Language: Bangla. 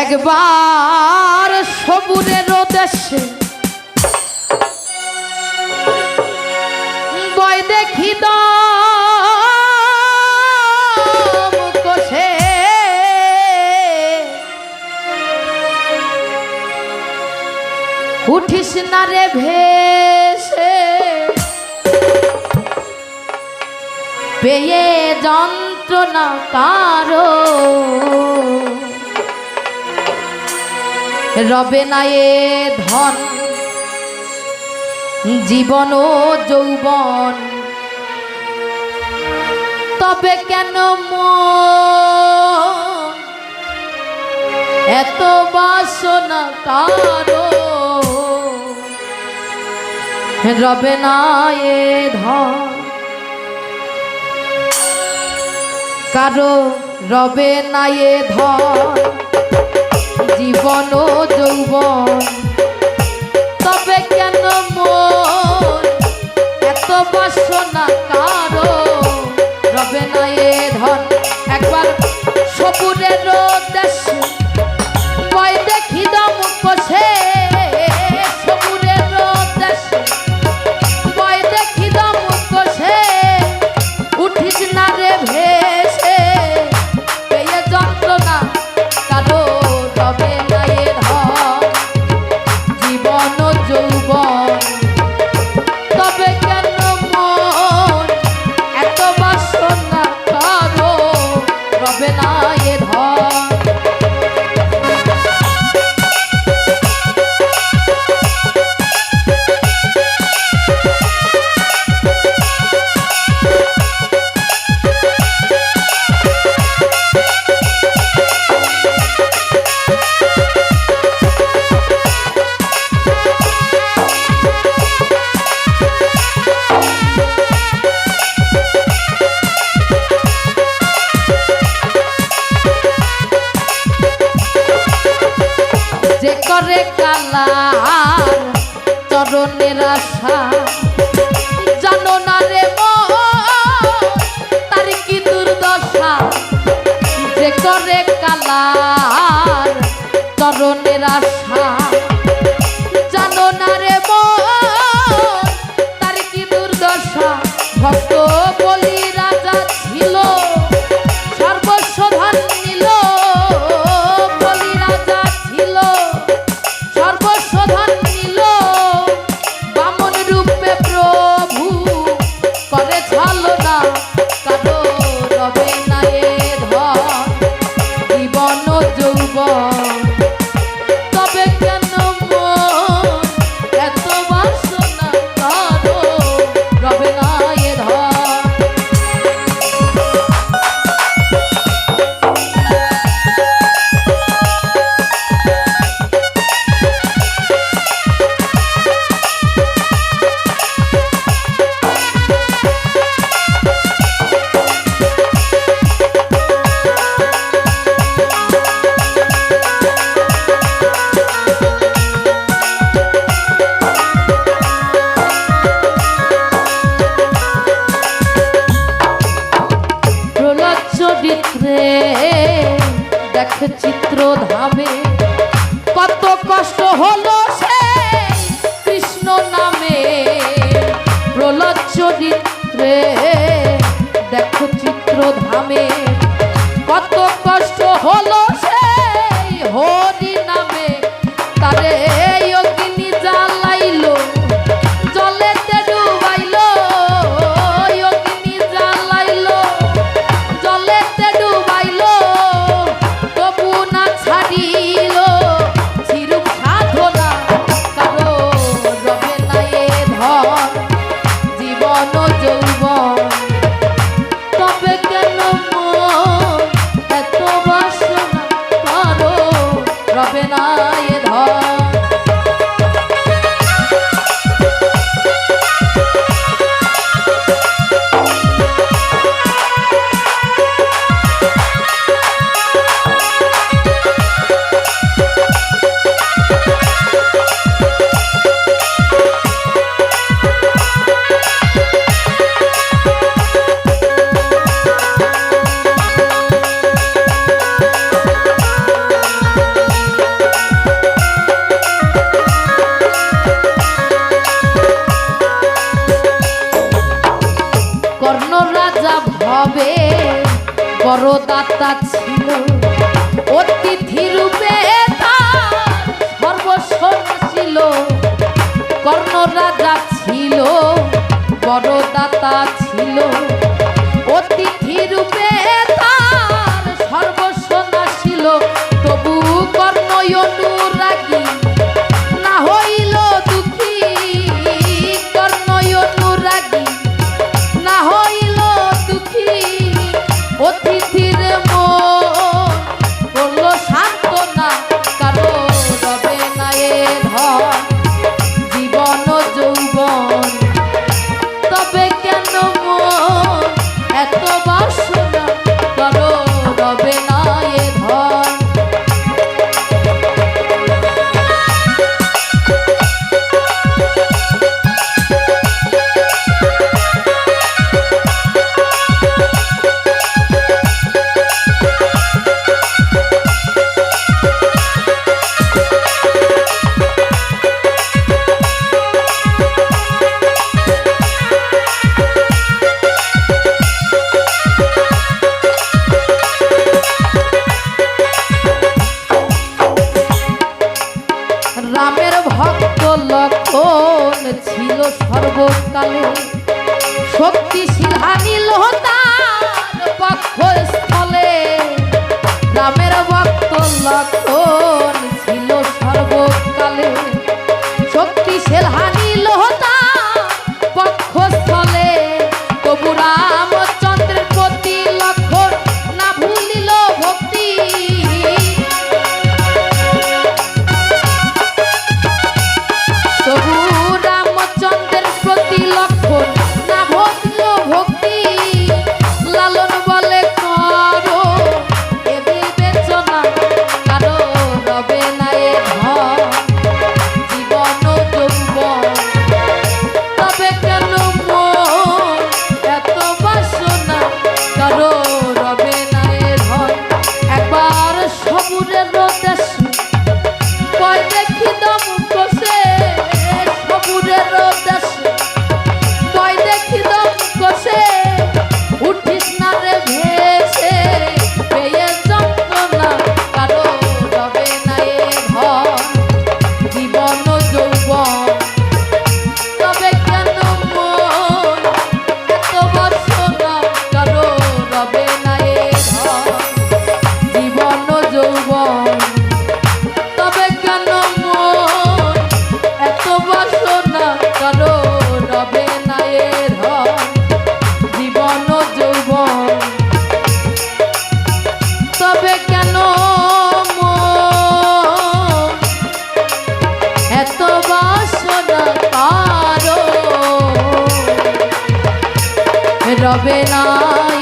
একবার সবুরের দেশে বয় দেখি কষে। উঠিস না রে ভেসে। পেয়ে যন্ত্রণা কারও। রবে না এ ধন, জীবন ও যৌবন। তবে কেন এত বাসনা কারও? রবে না এ ধন। কারও রবে না এ ধন, জীবন তবে কেন মন? এত বাসনা কারও? রবে না এ ধন একবার সবুরের দেশ আশা জানো না রে তার কি দুর্দশা? যে করে কালার চরণের আশা। চরিত্রে দেখ চিত্র ধামে। কত কষ্ট হলো সে কৃষ্ণ নামে। প্রহ্লাদ চরিত্রে দেখ চিত্র ধামে। করদাতা ছিল। অতিথি রূপে সর্বস্বর্ণ ছিল। কর্ণ রাজা ছিল করদাতা ছিল। শক্তিশীল আনিল পক্ষ স্থলে রামের ভক্ত লক্ষ রবে না।